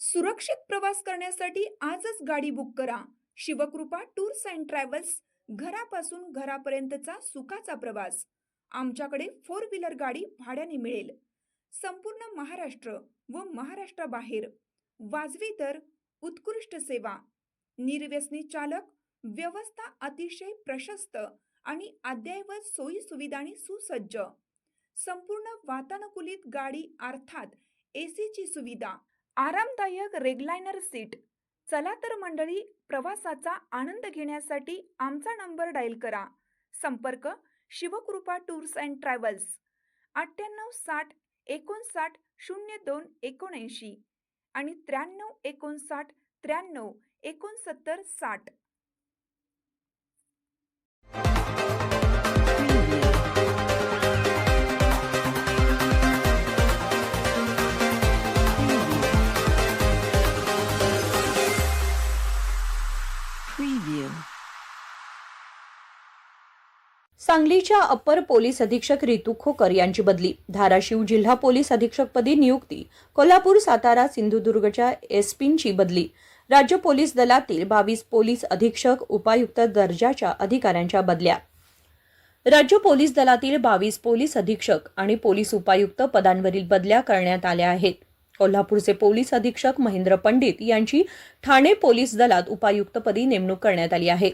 सुरक्षित प्रवास करण्यासाठी आजच गाडी बुक करा. शिवकृपा टूर्स अँड ट्रॅव्हल्स घरापासून घरापर्यंतचा सुखाचा प्रवास. आमच्याकडे फोर व्हीलर गाडी भाड्याने मिळेल. संपूर्ण महाराष्ट्र व महाराष्ट्राबाहेर. वाजवी दर उत्कृष्ट सेवा. निर्व्यसनी चालक व्यवस्था अतिशय प्रशस्त आणि अद्ययावत सोयी सुविधांनी सुसज्ज. संपूर्ण वातानुकूलित गाडी अर्थात एसीची सुविधा. आरामदायक रेगलायनर सीट. चला तर मंडळी प्रवासाचा आनंद घेण्यासाठी आमचा नंबर डायल करा. संपर्क शिवकृपा टूर्स अँड ट्रॅव्हल्स अठ्ठ्याण्णव साठ एकोणसाठ शून्य दोन एकोणऐंशी आणि त्र्याण्णव एकोणसाठ त्र्याण्णव एकोणसत्तर साठ. सांगलीच्या अप्पर पोलीस अधीक्षक रितू खोकर यांची बदली. धाराशिव जिल्हा पोलीस अधीक्षकपदी नियुक्ती. कोल्हापूर सातारा सिंधुदुर्गच्या एसपींची बदली. राज्य पोलीस दलातील बावीस पोलीस अधीक्षक उपायुक्त दर्जाच्या अधिकाऱ्यांच्या बदल्या. राज्य पोलीस दलातील बावीस पोलीस अधीक्षक आणि पोलीस उपायुक्त पदांवरील बदल्या करण्यात आल्या आहेत. कोल्हापूरचे पोलीस अधीक्षक महेंद्र पंडित यांची ठाणे पोलीस दलात उपायुक्तपदी नेमणूक करण्यात आली आहे.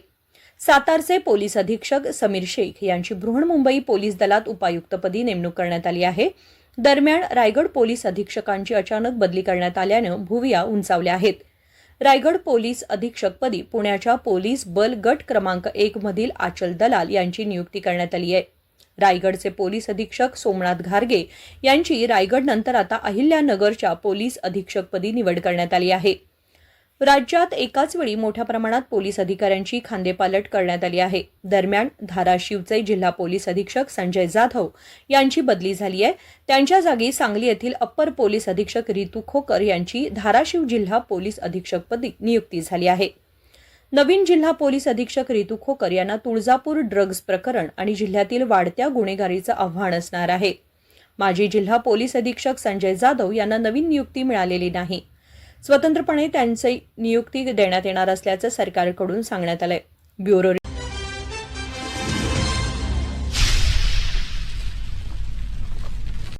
सातारचे पोलीस अधीक्षक समीर शेख यांची बृहन्मुंबई पोलीस दलात उपायुक्तपदी नेमणूक करण्यात आली आहे. दरम्यान रायगड पोलीस अधीक्षकांची अचानक बदली करण्यात आल्यानं भुविया उंचावल्या आहेत. रायगड पोलीस अधीक्षकपदी पुण्याच्या पोलीस बल गट क्रमांक एक मधील आचल दलाल यांची नियुक्ती करण्यात आली आहे. रायगडचे पोलीस अधीक्षक सोमनाथ घारगे यांची रायगड नंतर आता अहिल्यानगरच्या पोलीस अधीक्षकपदी निवड करण्यात आली आहे. राज्यात एकाच वेळी मोठ्या प्रमाणात पोलीस अधिकाऱ्यांची खांदेपालट करण्यात आली आहे. दरम्यान धाराशिवचे जिल्हा पोलीस अधीक्षक संजय जाधव यांची बदली झाली आहे. त्यांच्या जागी सांगली येथील अप्पर पोलीस अधीक्षक रितू खोकर यांची धाराशिव जिल्हा पोलीस अधीक्षकपदी नियुक्ती झाली आहे. नवीन जिल्हा पोलीस अधीक्षक रितू खोकर यांना तुळजापूर ड्रग्ज प्रकरण आणि जिल्ह्यातील वाढत्या गुन्हेगारीचं आव्हान असणार आहे. माजी जिल्हा पोलीस अधीक्षक संजय जाधव यांना नवीन नियुक्ती मिळालेली नाही. स्वतंत्रपणे त्यांची नियुक्ती देण्यात येणार असल्याचं सरकारकडून सांगण्यात आलंय. ब्युरो